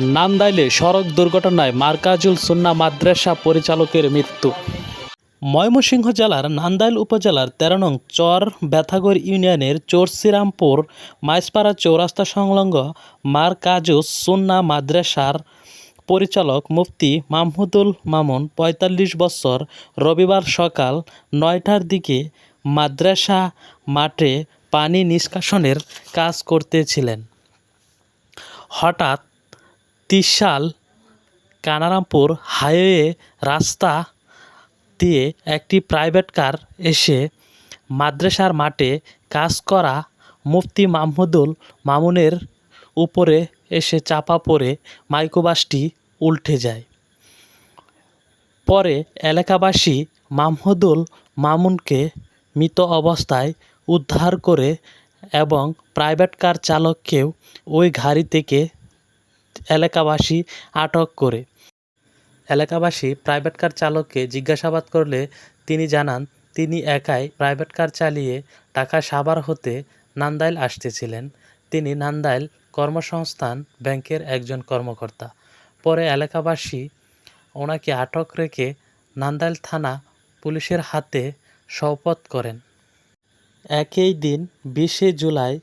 নান্দাইলে সড়ক দুর্ঘটনায় মার্কাজুল সুন্না মাদ্রাসা পরিচালকের মৃত্যু। ময়মনসিংহ জেলার নান্দাইল উপজেলার তেরো নং চর বেথাগর ইউনিয়নের চোরসিরামপুর মাইসপাড়া চৌরাস্তা সংলগ্ন মার্কাজুস সুন্না মাদ্রাসার পরিচালক মুফতি মাহমুদুল মামুন পঁয়তাল্লিশ বছর রবিবার সকাল নয়টার দিকে মাদ্রাসা মাঠে পানি নিষ্কাশনের কাজ করতেছিলেন। হঠাৎ তিশাল কানারামপুর হাইওয়ে রাস্তা দিয়ে একটি প্রাইভেট কার এসে মাদ্রাসার মাঠে কাজ করা মুফতি মাহমুদুল মামুনের উপরে এসে চাপা পড়ে মাইক্রোবাসটি উল্টে যায়। পরে এলাকাবাসী মাহমুদুল মামুনকে মৃত অবস্থায় উদ্ধার করে এবং প্রাইভেট কার চালককেও ওই গাড়ি থেকে এলাকাবাসী আটক করে। এলাকাবাসী প্রাইভেট কার চালককে জিজ্ঞাসাবাদ করলে তিনি জানান, তিনি একাই প্রাইভেট কার চালিয়ে ঢাকা সাভার হতে নান্দাইল আসতেছিলেন। তিনি নান্দাইল কর্মসংস্থান ব্যাংকের একজন কর্মকর্তা। পরে এলাকাবাসী ওনাকে আটক রেখে নান্দাইল থানা পুলিশের হাতে শপথ করেন। একই দিন বিশে জুলাই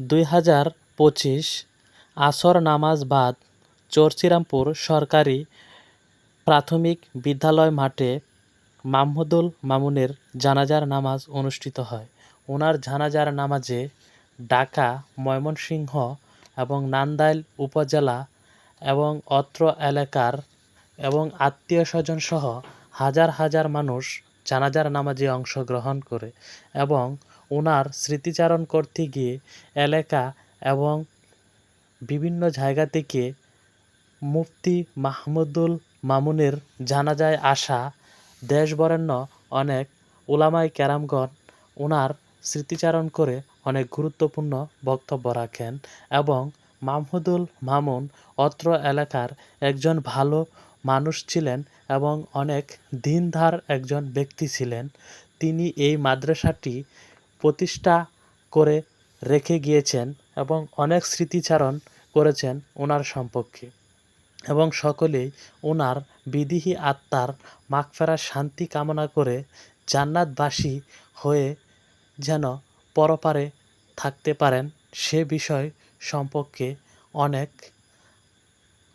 দুই হাজার পঁচিশ আসর নামাজ বাদ চরচিরামপুর সরকারি প্রাথমিক বিদ্যালয় মাঠে মাহমুদুল মামুনের জানাজার নামাজ অনুষ্ঠিত হয়। ওনার জানাজার নামাজে ঢাকা, ময়মনসিংহ এবং নান্দাইল উপজেলা এবং অত্র এলাকার এবং আত্মীয় স্বজন সহ হাজার হাজার মানুষ জানাজার নামাজে অংশগ্রহণ করে এবং ওনার স্মৃতিচারণ করতে গিয়ে এলাকা এবং বিভিন্ন জায়গা থেকে মুফতি মাহমুদুল মামুনের জানাজায় আসা দেশ বরেণ্য অনেক ওলামাই ক্যারামগণ ওনার স্মৃতিচারণ করে অনেক গুরুত্বপূর্ণ বক্তব্য রাখেন এবং মাহমুদুল মামুন অত্র এলাকার একজন ভালো মানুষ ছিলেন এবং অনেক দিনধার একজন ব্যক্তি ছিলেন। তিনি এই মাদ্রাসাটি প্রতিষ্ঠা করে রেখে গিয়েছেন এবং অনেক স্মৃতিচারণ করেছেন ওনার সম্পর্কে। এবং সকলেই ওনার বিদিহী আত্মার মাগফেরার শান্তি কামনা করে জান্নাতবাসী হয়ে যেন পরপারে থাকতে পারেন, সে বিষয় সম্পর্কে অনেক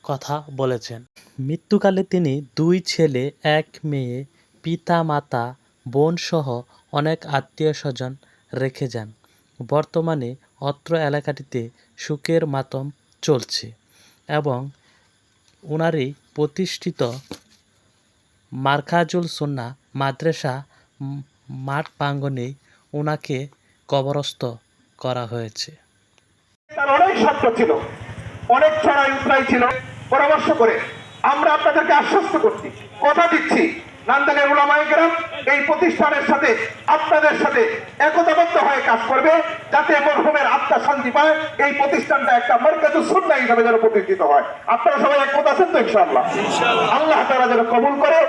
কথা বলেছেন। মৃত্যুকালে তিনি দুই ছেলে, এক মেয়ে পিতা মাতা বোন সহ অনেক আত্মীয় স্বজন রেখে যান। বর্তমানে অত্র এলাকাটিতে সুখের মাতম চলছে এবং ওনারই প্রতিষ্ঠিত মার্কাজুল সুন্না মাদ্রাসা মাঠ প্রাঙ্গণেই ওনাকে কবরস্থ করা হয়েছে। তার অনেক ছাত্র ছিল, অনেক ছড়াই উত্তরাই ছিল। পরামর্শ করে আমরা আপনাদেরকে আশ্বস্ত করছি, কথা দিচ্ছি। নান্দালের উলামায়িকেরাম এই প্রতিষ্ঠানের সাথে আপনাদের সাথে একতাবদ্ধ হয়ে কাজ করবে। যাতে মরহুমের আত্মা শান্তি পায় এই প্রতিষ্ঠানটা একটা মরকাজ সুন্দর হিসাবে যেন প্রতিষ্ঠিত হয়। আপনারা সবাই একমত আছেন তো ইনশাআল্লাহ? আল্লাহ তারা যেন কবুল করে